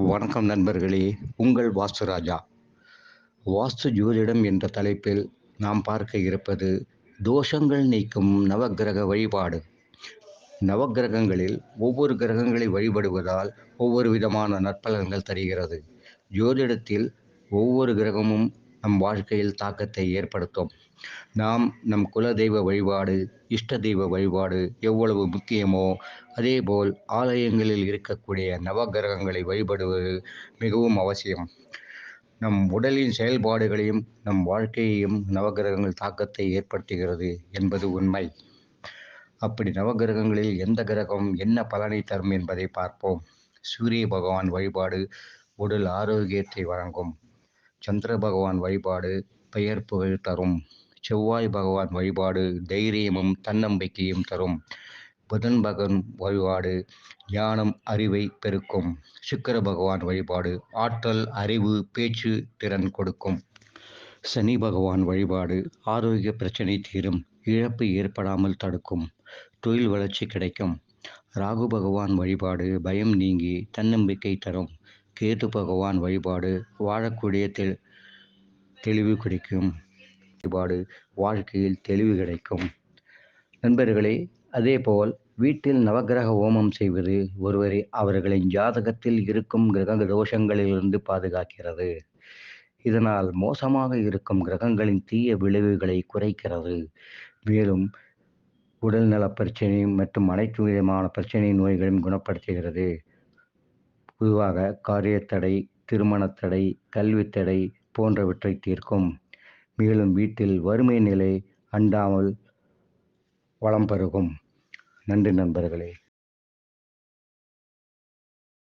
வணக்கம் நண்பர்களே உங்கள் வாஸ்து ராஜா. வாஸ்து ஜோதிடம் என்ற தலைப்பில் நாம் பார்க்க இருப்பது தோஷங்கள் நீக்கும் நவக்கிரக வழிபாடு. நவக்கிரகங்களில் ஒவ்வொரு கிரகங்களை வழிபடுவதால் ஒவ்வொரு விதமான நற்பலன்கள் தருகிறது. ஜோதிடத்தில் ஒவ்வொரு கிரகமும் நம் வாழ்க்கையில் தாக்கத்தை ஏற்படுத்தும். நாம் நம் குலதெய்வ வழிபாடு இஷ்ட தெய்வ வழிபாடு எவ்வளவு முக்கியமோ அதேபோல் ஆலயங்களில் இருக்கக்கூடிய நவகிரகங்களை வழிபடுவது மிகவும் அவசியம். நம் உடலின் செயல்பாடுகளையும் நம் வாழ்க்கையையும் நவகிரகங்கள் தாக்கத்தை ஏற்படுத்துகிறது என்பது உண்மை. அப்படி நவகிரகங்களில் எந்த கிரகம் என்ன பலனை தரும் என்பதை பார்ப்போம். சூரிய பகவான் வழிபாடு உடல் ஆரோக்கியத்தை வழங்கும். சந்திர பகவான் வழிபாடு பெயர் புகழ் தரும். செவ்வாய் பகவான் வழிபாடு தைரியமும் தன்னம்பிக்கையும் தரும். புதன் பகவான் வழிபாடு ஞானம் அறிவை பெருக்கும். சுக்கர பகவான் வழிபாடு ஆற்றல் அறிவு பேச்சு திறன் கொடுக்கும். சனி பகவான் வழிபாடு ஆரோக்கிய பிரச்சனை தீரும் இழப்பு ஏற்படாமல் தடுக்கும் தொழில் வளர்ச்சி கிடைக்கும். ராகு பகவான் வழிபாடு பயம் நீங்கி தன்னம்பிக்கை தரும் கேது பகவான் வழிபாடு வாழக்கூடிய தெ தெளிவு கிடைக்கும். வழிபாடு வாழ்க்கையில் தெளிவு கிடைக்கும். நண்பர்களே அதேபோல் வீட்டில் நவகிரக ஹோமம் செய்வது ஒருவரை அவர்களின் ஜாதகத்தில் இருக்கும் கிரக தோஷங்களிலிருந்து பாதுகாக்கிறது. இதனால் மோசமாக இருக்கும் கிரகங்களின் தீய விளைவுகளை குறைக்கிறது. மேலும் உடல்நல பிரச்சனையும் மற்றும் அனைத்து விதமான பிரச்சனை நோய்களையும் குணப்படுத்துகிறது. பொதுவாக காரியத்தடை திருமணத்தடை கல்வித்தடை போன்றவற்றை தீர்க்கும். மேலும் வீட்டில் வறுமை நிலை அண்டாமல் வளம் பெருகும். நன்றி நண்பர்களே.